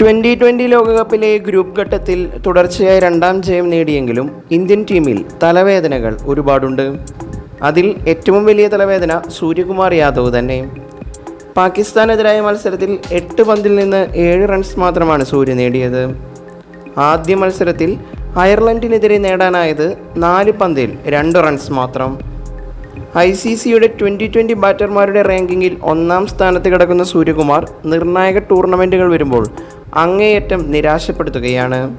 Twenty twenty ലോകകപ്പിലെ group ഘട്ടത്തിൽ തുടർച്ചയായി രണ്ടാം ജയം നേടിയെങ്കിലും ഇന്ത്യൻ ടീമിൽ തലവേദനകൾ ഒരുപാടുണ്ട്. അതിൽ ഏറ്റവും വലിയ തലവേദന സൂര്യകുമാർ യാദവ് തന്നെ. പാകിസ്ഥാനെതിരായ മത്സരത്തിൽ എട്ട് പന്തിൽ നിന്ന് ഏഴ് റൺസ് മാത്രമാണ് സൂര്യ നേടിയത്. ആദ്യ മത്സരത്തിൽ അയർലൻഡിനെതിരെ നേടാനായത് നാല് പന്തിൽ രണ്ട് റൺസ് മാത്രം. ഐ സി സിയുടെ ട്വന്റി ട്വന്റി ബാറ്റർമാരുടെ റാങ്കിങ്ങിൽ ഒന്നാം സ്ഥാനത്ത് കിടക്കുന്ന സൂര്യകുമാർ നിർണായക ടൂർണമെന്റുകൾ വരുമ്പോൾ അങ്ങേയറ്റം നിരാശപ്പെടുത്തുകയാണ്.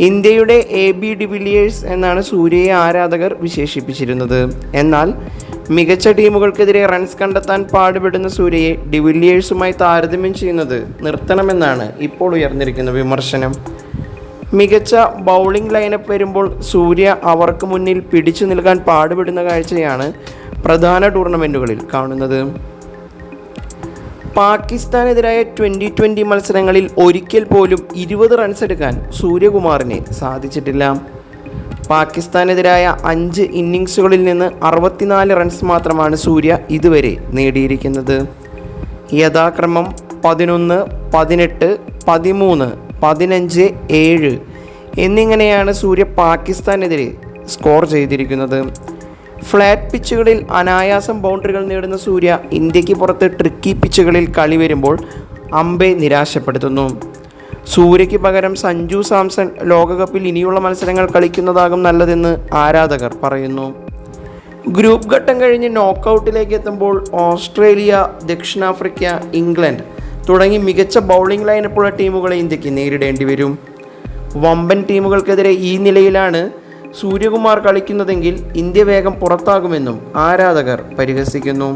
ഇന്ത്യയുടെ എ ബി ഡിവിലിയേഴ്സ് എന്നാണ് സൂര്യയെ ആരാധകർ വിശേഷിപ്പിച്ചിരുന്നത്. എന്നാൽ മികച്ച ടീമുകൾക്കെതിരെ റൺസ് കണ്ടെത്താൻ പാടുപെടുന്ന സൂര്യയെ ഡിവിലിയേഴ്സുമായി താരതമ്യം ചെയ്യുന്നത് നിർത്തണമെന്നാണ് ഇപ്പോൾ ഉയർന്നിരിക്കുന്ന വിമർശനം. മികച്ച ബൗളിംഗ് ലൈനപ്പ് വരുമ്പോൾ സൂര്യ അവർക്ക് മുന്നിൽ പിടിച്ചു നിൽക്കാൻ പാടുപെടുന്ന കാഴ്ചയാണ് പ്രധാന ടൂർണമെന്റുകളിൽ കാണുന്നത്. പാകിസ്ഥാനെതിരായ ട്വന്റി ട്വന്റി മത്സരങ്ങളിൽ ഒരിക്കൽ പോലും ഇരുപത് റൺസ് എടുക്കാൻ സൂര്യകുമാറിന് സാധിച്ചിട്ടില്ല. പാകിസ്ഥാനെതിരായ അഞ്ച് ഇന്നിങ്സുകളിൽ നിന്ന് അറുപത്തിനാല് റൺസ് മാത്രമാണ് സൂര്യ ഇതുവരെ നേടിയിരിക്കുന്നത്. യഥാക്രമം പതിനൊന്ന് പതിനെട്ട് പതിമൂന്ന് പതിനഞ്ച് ഏഴ് എന്നിങ്ങനെയാണ് സൂര്യ പാകിസ്ഥാനെതിരെ സ്കോർ ചെയ്തിരിക്കുന്നത്. ഫ്ലാറ്റ് പിച്ചുകളിൽ അനായാസം ബൗണ്ടറികൾ നേടുന്ന സൂര്യ ഇന്ത്യയ്ക്ക് പുറത്ത് ട്രിക്കി പിച്ചുകളിൽ കളി വരുമ്പോൾ അമ്പെ നിരാശപ്പെടുത്തുന്നു. സൂര്യയ്ക്ക് പകരം സഞ്ജു സാംസൺ ലോകകപ്പിൽ ഇനിയുള്ള മത്സരങ്ങൾ കളിക്കുന്നതാകും നല്ലതെന്ന് ആരാധകർ പറയുന്നു. ഗ്രൂപ്പ് ഘട്ടം കഴിഞ്ഞ് നോക്കൗട്ടിലേക്ക് എത്തുമ്പോൾ ഓസ്ട്രേലിയ ദക്ഷിണാഫ്രിക്ക ഇംഗ്ലണ്ട് തുടങ്ങി മികച്ച ബൗളിംഗ് ലൈനപ്പുള്ള ടീമുകളെ ഇന്ത്യയ്ക്ക് നേരിടേണ്ടി വരും. വമ്പൻ ടീമുകൾക്കെതിരെ ഈ നിലയിലാണ് സൂര്യകുമാർ കളിക്കുന്നതെങ്കിൽ ഇന്ത്യ വേഗം പുറത്താകുമെന്നും ആരാധകർ പരിഹസിക്കുന്നു.